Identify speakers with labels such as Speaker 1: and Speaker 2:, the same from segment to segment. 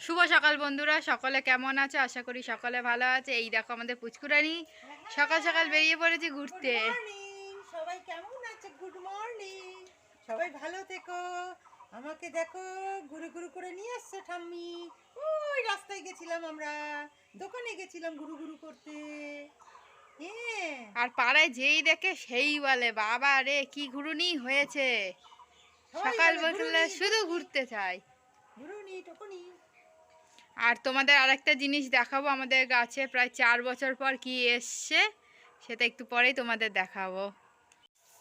Speaker 1: শুভ সকাল বন্ধুরা সকলে কেমন আছে? আশা করি সকলে ভালো আছে। এই দেখো আমাদের পুচকুরানি সকাল সকাল বেরিয়ে পড়েছি ঘুরতে।
Speaker 2: সবাই কেমন আছে? গুড মর্নিং সবাই ভালো থেকো। আমাকে দেখো ঘুরে ঘুরে করে নিয়ে আসছে ঠাম্মি। ওই রাস্তায় গেছিলাম আমরা দোকানে গেছিলাম ঘুরু ঘুরু করতে। হ্যাঁ।
Speaker 1: আর পাড়ায় যেই দেখে সেই বলে বাবা রে কি ঘুরুনি হয়েছে? সকাল
Speaker 2: বলে,
Speaker 1: বিকেলে
Speaker 2: ঘুরুনি,
Speaker 1: শুধু ঘুরতে চাই।
Speaker 2: ঘুরুনি টুকুনি।
Speaker 1: আর তোমাদের আরেকটা জিনিস দেখাবো আমাদের গাছে প্রায় চার বছর পর কি এসছে সেটা একটু পরেই তোমাদের দেখাবো।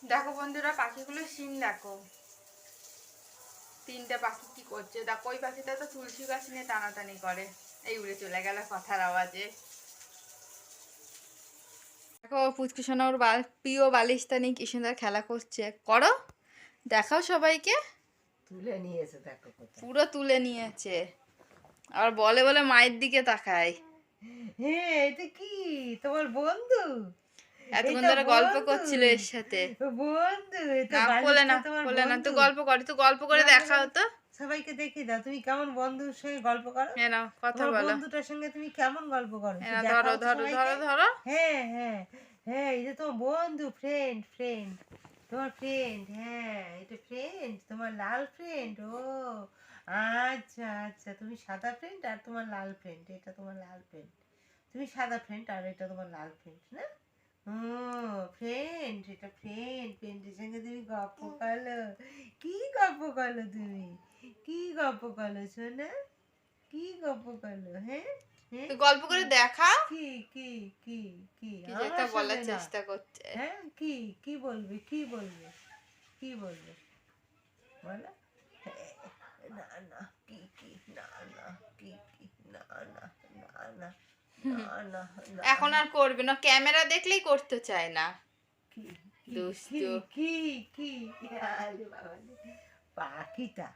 Speaker 1: দেখো বন্ধুরা পাখিগুলো সিন দেখো। তিনটে পাখি কি করছে? দেখো ওই পাখিটা তো তুলসী গাছ নিয়ে টানাটানি করে। এই উড়ে চলে গেল কথার আওয়াজে। দেখো পুচকুসোনা ওর প্রিয় বালিশটা নিয়ে কি সুন্দর খেলা করছে। করো দেখাও সবাইকে।
Speaker 2: তুলে নিয়েছে দেখো
Speaker 1: পুরো তুলে নিয়েছে। আর বলে বলে মায়ের দিকে তাকায়।
Speaker 2: হ্যাঁ এটা কি? তোমার বন্ধু?
Speaker 1: এতক্ষণ ধরে গল্প করছিল এর সাথে।
Speaker 2: বন্ধু
Speaker 1: না বলে না বলে না তুই গল্প কর তুই গল্প করে
Speaker 2: না, না,
Speaker 1: দেখাও তো
Speaker 2: সবাইকে দেখি দাও তুমি কেমন বন্ধুর সঙ্গে গল্প করো?
Speaker 1: হ্যাঁ না কথা বলো।
Speaker 2: বন্ধুটার সঙ্গে তুমি কেমন গল্প করো?
Speaker 1: হ্যাঁ ধরো ধরো ধরো ধরো।
Speaker 2: হ্যাঁ হ্যাঁ হ্যাঁ এটা তোমার বন্ধু ফ্রেন্ড ফ্রেন্ড তোমার ফ্রেন্ড হ্যাঁ এটা ফ্রেন্ড তোমার লাল ফ্রেন্ড ও। আচ্ছা আচ্ছা। তুমি সাদা ফ্রেন্ড আর তোমার লাল ফ্রেন্ড এটা তোমার লাল ফ্রেন্ড তুমি সাদা ফ্রেন্ড আর এটা তোমার লাল ফ্রেন্ড না? ও ফ্রেন্ড এটা ফ্রেন্ড ফ্রেন্ডের সঙ্গে তুমি গল্প করল। কি গল্প করল তুমি? কি গল্প করল শোনা কি গল্প করল হ্যাঁ? হ্যাঁ?
Speaker 1: গল্প করে দেখা।
Speaker 2: কি কি কি কি?
Speaker 1: একটা বলার চেষ্টা করছে।
Speaker 2: হ্যাঁ কি কি বলবে কি বলবে কি বলবে? বলো। না না কি কি না না কি কি না না না না
Speaker 1: এখন আর করবে না ক্যামেরা দেখলেই করতে চায় না। দুষ্টু।
Speaker 2: কি কি। পাখিটা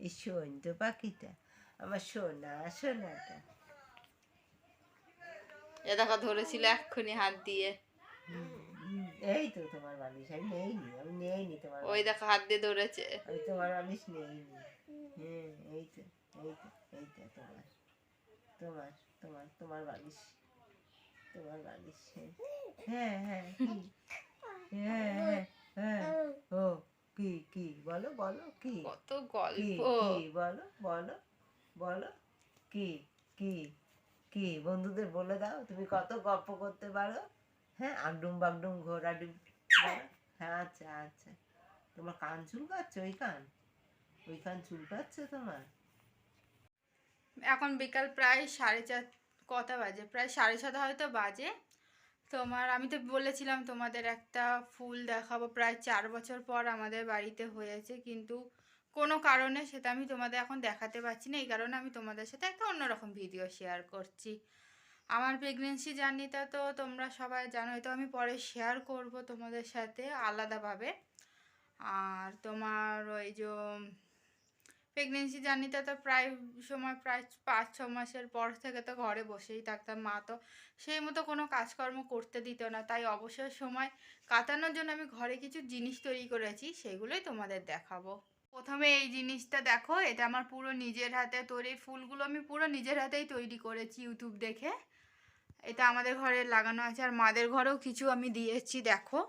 Speaker 2: এই সন্ধ্যে পাখিটা আমার সোনা সোনাটা।
Speaker 1: এ দেখো ধরেছিল এক্ষুনি হাত দিয়ে।
Speaker 2: এই তো তোমার বালিশ আমি নেইনি আমি নেইনি তোমার
Speaker 1: ওই দেখো হাত দিয়ে ধরেছে।
Speaker 2: তোমার বালিশ নেইনি। হ্যাঁ এই তো এই তো এই তো তোমার তোমার তোমার তোমার বালিশ তোমার বালিশ হ্যাঁ। হ্যাঁ কি? হ্যাঁ হ্যাঁ হ্যাঁ। ও কি কি? বলো বলো কি?
Speaker 1: কত গল্প।
Speaker 2: কি বলো বলো বলো কি কি কি? বন্ধুদের বলে দাও তুমি কত গল্প করতে পারো? হ্যাঁ আগডুম বাগডুম ঘোরা ডিম? হ্যাঁ আচ্ছা আচ্ছা। তোমার কান চুলকাচ্ছে ওই কান? ওই কান চুলকাচ্ছে তোমার?
Speaker 1: এখন বিকাল প্রায় সাড়ে চার, কটা বাজে? প্রায় সাড়ে ছটা হয়তো বাজে। তোমার, আমি তো বলেছিলাম তোমাদের একটা ফুল দেখাবো। প্রায় চার বছর পর আমাদের বাড়িতে হয়েছে, কিন্তু কোনো কারণে সেটা আমি তোমাদের এখন দেখাতে পারছি না। এই কারণে আমি তোমাদের সাথে একটা অন্যরকম ভিডিও শেয়ার করছি। আমার প্রেগনেন্সি জার্নিটা তো তোমরা সবাই জানোই, তো আমি পরে শেয়ার করব তোমাদের সাথে আলাদাভাবে। আর তোমার ওই যে প্রেগনেন্সি জার্নিতে তো প্রায় সময় প্রায় পাঁচ, ছ মাসের পর থেকে তো ঘরে বসেই থাকতাম মা তো। সেই মতো কোনো কাজকর্ম করতে দিত না। তাই অবসর সময় কাটানোর জন্য আমি ঘরে কিছু জিনিস তৈরি করেছি, সেগুলোই তোমাদের দেখাবো। প্রথমে এই জিনিসটা দেখো, এটা আমার পুরো নিজের হাতে তৈরি, ফুলগুলো আমি পুরো নিজের হাতেই তৈরি করেছি ইউটিউব দেখে। এটা আমাদের ঘরে লাগানো আছে, আর মাদের ঘরেও কিছু আমি দিয়েছি, দেখো।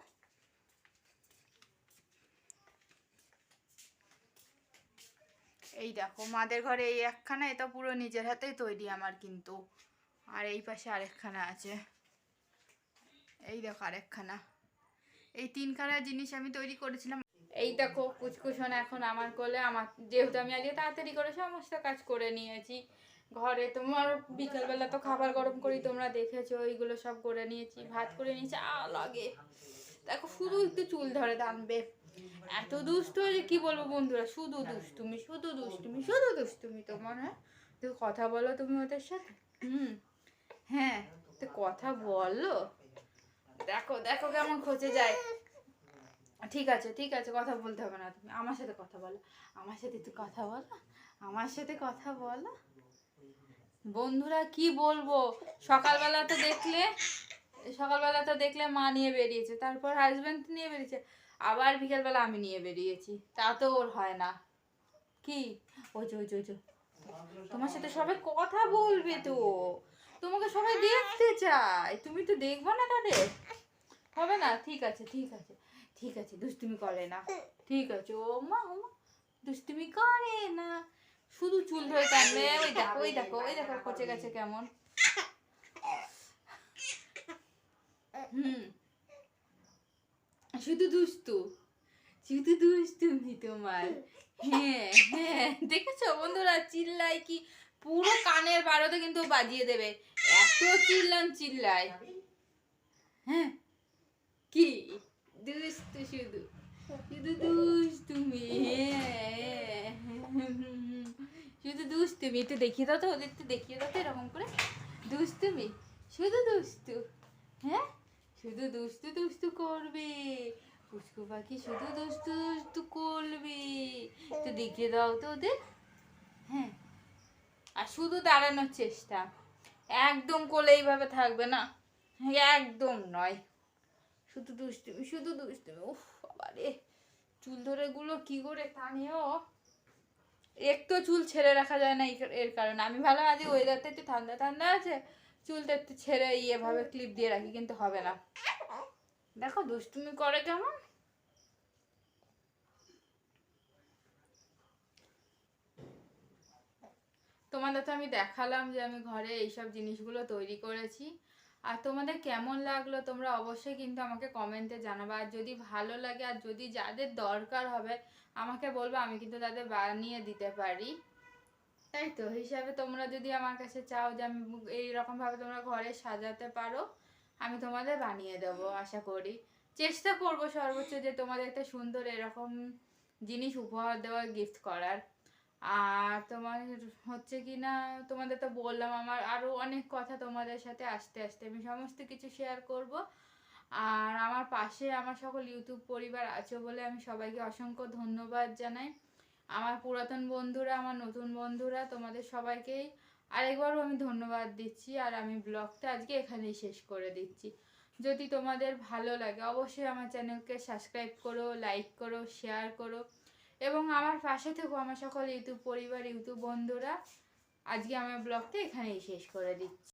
Speaker 1: এই দেখো, মাদের ঘরে এই একখানা, এটা পুরো নিজের হাতেই তৈরি আমার কিন্তু। আর এই পাশে আরেকখানা আছে। এই দেখো আরেকখানা। এই তিনখানা জিনিস আমি তৈরি করেছিলাম। এই দেখো, কুচকুচন এখন আমার কোলে। আমার, যেহেতু আমি আজকে তাড়াতাড়ি করে সমস্ত কাজ করে নিয়েছি, ঘরে তোমার বিকালবেলা তো খাবার গরম করি, তোমরা দেখেছ, এইগুলো সব করে নিয়েছি, ভাত করে নিয়েছি, আ, লাগে। দেখো, শুধু একটু চুল ধরে টানবে এত দুষ্ট যে কি বলব বন্ধুরা? শুধু দুষ্টুমি শুধু দুষ্টুমি শুধু দুষ্টুমি তোমার হ্যাঁ। তো কথা বলো তুমি ওদের সাথে। হুম হ্যাঁ তো কথা বলো। দেখো দেখো কেমন খোঁজে যায়। ঠিক আছে ঠিক আছে, কথা বলতে হবে না তুমি। আমার সাথে কথা বলো। আমার সাথে একটু কথা বলো। আমার সাথে কথা বলো। বন্ধুরা, কি বলব? সকালবেলা তো দেখলে, সকালবেলা তো দেখলে মা নিয়ে বেরিয়েছে। তারপর হাজব্যান্ড নিয়ে বেরিয়েছে। আবার বিকেলবেলা আমি নিয়ে বেরিয়েছি। তা তো ওর হয় না। কি? ওই যে ওই যে ওই যে। তোমার সাথে সবাই কথা বলবে তো। তোমাকে সবাই দেখতে চায়। তুমি তো দেখবে না তাদের। হবে না? ঠিক আছে ঠিক আছে। ঠিক আছে, দুষ্টুমি করে না। ঠিক আছে। ও মা ও মা। দুষ্টুমি করে না। শুধু চুল ধরে টানবে। ওই দেখো ওই দেখো ওই দেখো, পচে গেছে কেমন। হুম। শুধু দুষ্টু। শুধু দুষ্টুমি তোমার। হ্যাঁ হ্যাঁ। দেখেছ বন্ধুরা চিল্লাই কি পুরো কানের বারোতে কিন্তু বাজিয়ে দেবে। এত চিল্লান চিল্লাই হ্যাঁ কি? দুষ্টু শুধু। শুধু দুষ্টুমি হ্যাঁ, শুধু দুষ্টুমি। একটু দেখিয়ে দাও তো ওদের একটু দেখিয়ে দাও তো এরকম করে। দুষ্টুমি শুধু দুষ্টু। হ্যাঁ? শুধু দুষ্টু দুষ্টু করবে। পুষ্কু পাখি শুধু দুষ্টু দুষ্টু করবে। একটু দেখিয়ে দাও তো ওদের। হ্যাঁ। আর শুধু দাঁড়ানোর চেষ্টা। একদম কোলে এইভাবে থাকবে না। একদম নয়। শুধু দুষ্টুমি শুধু দুষ্টুমি। উফ বাবা রে চুল ধরে গুলো কি করে টানেও একটু চুল ছেড়ে রাখা যায় না এর কারণে। আমি ভালো আজ ওয়েদারটা একটু ঠান্ডা ঠান্ডা আছে। চুলটা একটু ছেড়ে ইয়ে ভাবে ক্লিপ দিয়ে রাখি, কিন্তু হবে না। দেখো, দুষ্টুমি করে কেমন? তোমাদের তো আমি দেখালাম যে আমি ঘরে এইসব জিনিসগুলো তৈরি করেছি। আর তোমাদের কেমন লাগল তোমরা অবশ্যই কিন্তু আমাকে কমেন্টে জানাবে। আর যদি ভালো লাগে, আর যদি যাদের দরকার হবে, আমাকে বলবে, আমি কিন্তু তাদের বানিয়ে দিতে পারি। তাই তো? হিসাবে তোমরা যদি আমার কাছে চাও যে আমি এইরকম ভাবে তোমরা ঘরে সাজাতে পারো আমি তোমাদের বানিয়ে দেবো আশা করি। চেষ্টা করব সর্বোচ্চ যে তোমাদের একটা সুন্দর এরকম জিনিস উপহার দেওয়ার গিফট করার। আর তোমার হচ্ছে কি না তোমাদের তো বললাম আমার আরও অনেক কথা তোমাদের সাথে আস্তে আস্তে আমি সমস্ত কিছু শেয়ার করব। আর আমার পাশে আমার সকল ইউটিউব পরিবার আছে বলে আমি সবাইকে অসংখ্য ধন্যবাদ জানাই। আমার পুরাতন বন্ধুরা, আমার নতুন বন্ধুরা, তোমাদের সবাইকেই আরেকবারও আমি ধন্যবাদ দিচ্ছি আর আমি ব্লগটা আজকে এখানেই শেষ করে দিচ্ছি। যদি তোমাদের ভালো লাগে, অবশ্যই আমার চ্যানেলকে সাবস্ক্রাইব করো, লাইক করো, শেয়ার করো এবং আমার পাশে থেকেও আমার সকল ইউটিউব পরিবার, ইউটিউব বন্ধুরা। আজকে আমার ব্লগটা এখানেই শেষ করে দিচ্ছি।